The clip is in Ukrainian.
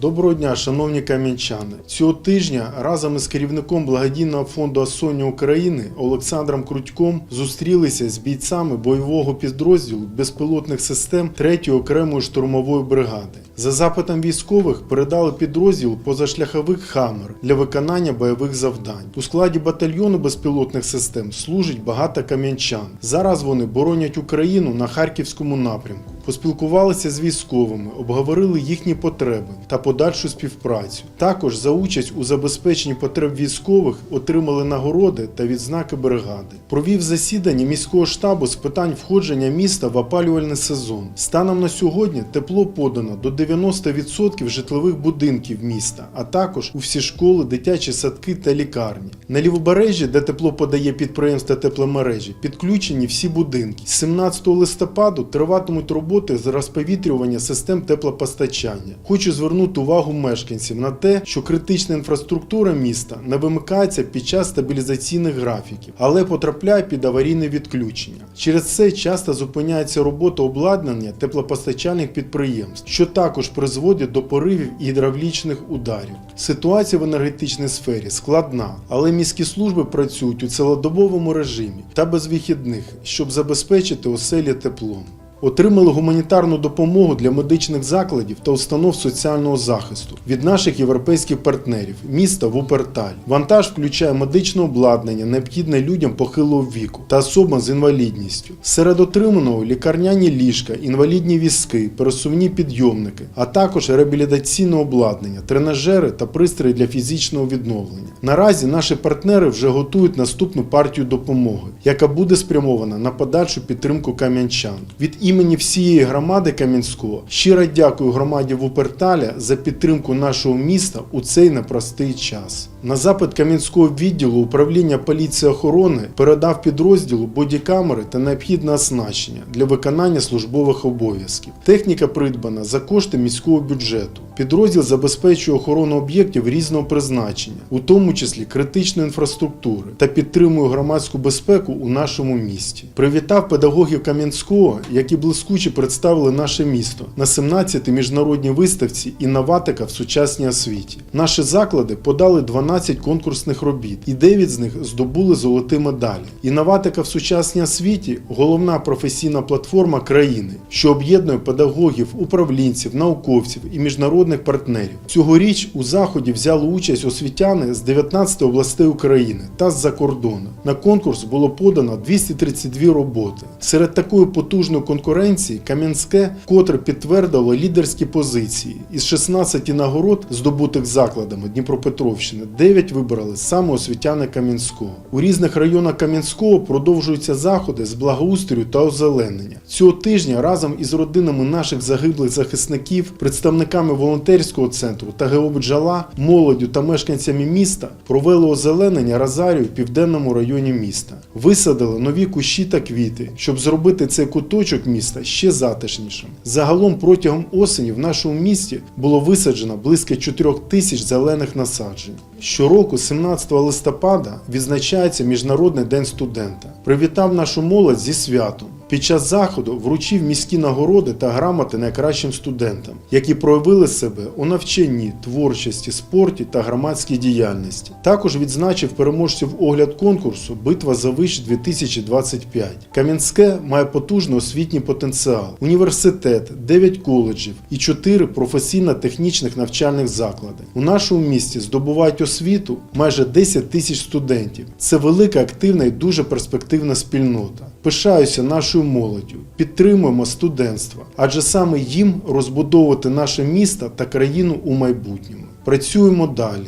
Доброго дня, шановні кам'янчани. Цього тижня разом із керівником благодійного фонду Асоні України Олександром Крутьком зустрілися з бійцями бойового підрозділу безпілотних систем 3-ї окремої штурмової бригади. За запитом військових передали підрозділ позашляховик Хаммер для виконання бойових завдань. У складі батальйону безпілотних систем служить багато кам'янчан. Зараз вони боронять Україну на харківському напрямку. Поспілкувалися з військовими, обговорили їхні потреби та подальшу співпрацю. Також за участь у забезпеченні потреб військових отримали нагороди та відзнаки бригади. Провів засідання міського штабу з питань входження міста в опалювальний сезон. Станом на сьогодні тепло подано до 90% житлових будинків міста, а також у всі школи, дитячі садки та лікарні. На лівобережжі, де тепло подає підприємство тепломережі, підключені всі будинки. З 17 листопаду триватимуть роботи з розповітрювання систем теплопостачання. Хочу звернути увагу мешканців на те, що критична інфраструктура міста не вимикається під час стабілізаційних графіків, але потрапляє під аварійне відключення. Через це часто зупиняється робота обладнання теплопостачальних підприємств, що також призводить до поривів гідравлічних ударів. Ситуація в енергетичній сфері складна, але міські служби працюють у цілодобовому режимі та без вихідних, щоб забезпечити оселі теплом. Отримали гуманітарну допомогу для медичних закладів та установ соціального захисту від наших європейських партнерів міста Вуперталь. Вантаж включає медичне обладнання, необхідне людям похилого віку та особам з інвалідністю. Серед отриманого лікарняні ліжка, інвалідні візки, пересувні підйомники, а також реабілітаційне обладнання, тренажери та пристрої для фізичного відновлення. Наразі наші партнери вже готують наступну партію допомоги, яка буде спрямована на подальшу підтримку кам'янчан. Від імені всієї громади Кам'янського щиро дякую громаді Вуперталя за підтримку нашого міста у цей непростий час. На запит Кам'янського відділу управління поліції охорони передав підрозділу бодікамери та необхідне оснащення для виконання службових обов'язків. Техніка придбана за кошти міського бюджету. Підрозділ забезпечує охорону об'єктів різного призначення, у тому числі критичної інфраструктури, та підтримує громадську безпеку у нашому місті. Привітав педагогів Кам'янського, які блискуче представили наше місто на 17-й міжнародній виставці інноватика в сучасній освіті. Наші заклади подали 12 конкурсних робіт, і 9 з них здобули золоті медалі. Інноватика в сучасній освіті головна професійна платформа країни, що об'єднує педагогів, управлінців, науковців і міжнародних партнерів. Цьогоріч у заході взяли участь освітяни з 19 областей України та з-за кордону. На конкурс було подано 232 роботи. Серед такої потужної конкуренції Кам'янське вкотре підтвердило лідерські позиції. Із 16 нагород, здобутих закладами Дніпропетровщини, 9 вибрали саме освітяни Кам'янського. У різних районах Кам'янського продовжуються заходи з благоустрою та озеленення. Цього тижня разом із родинами наших загиблих захисників, представниками волонтерського центру та ГО «Бджола», молоддю та мешканцями міста провели озеленення Розарію в південному районі міста. Висадили нові кущі та квіти, щоб зробити цей куточок міста ще затишнішим. Загалом протягом осені в нашому місті було висаджено близько 4 тисяч зелених насаджень. Щороку, 17 листопада, відзначається Міжнародний день студента. Привітав нашу молодь зі святом. Під час заходу вручив міські нагороди та грамоти найкращим студентам, які проявили себе у навчанні, творчості, спорті та громадській діяльності. Також відзначив переможців огляд конкурсу Битва за виш 2025. Кам'янське має потужний освітній потенціал, університет, 9 коледжів і 4 професійно-технічних навчальних заклади. У нашому місті здобувають освіту майже 10 тисяч студентів. Це велика, активна і дуже перспективна спільнота. Пишаюся нашою молоддю, підтримуємо студентство, адже саме їм розбудовувати наше місто та країну у майбутньому. Працюємо далі.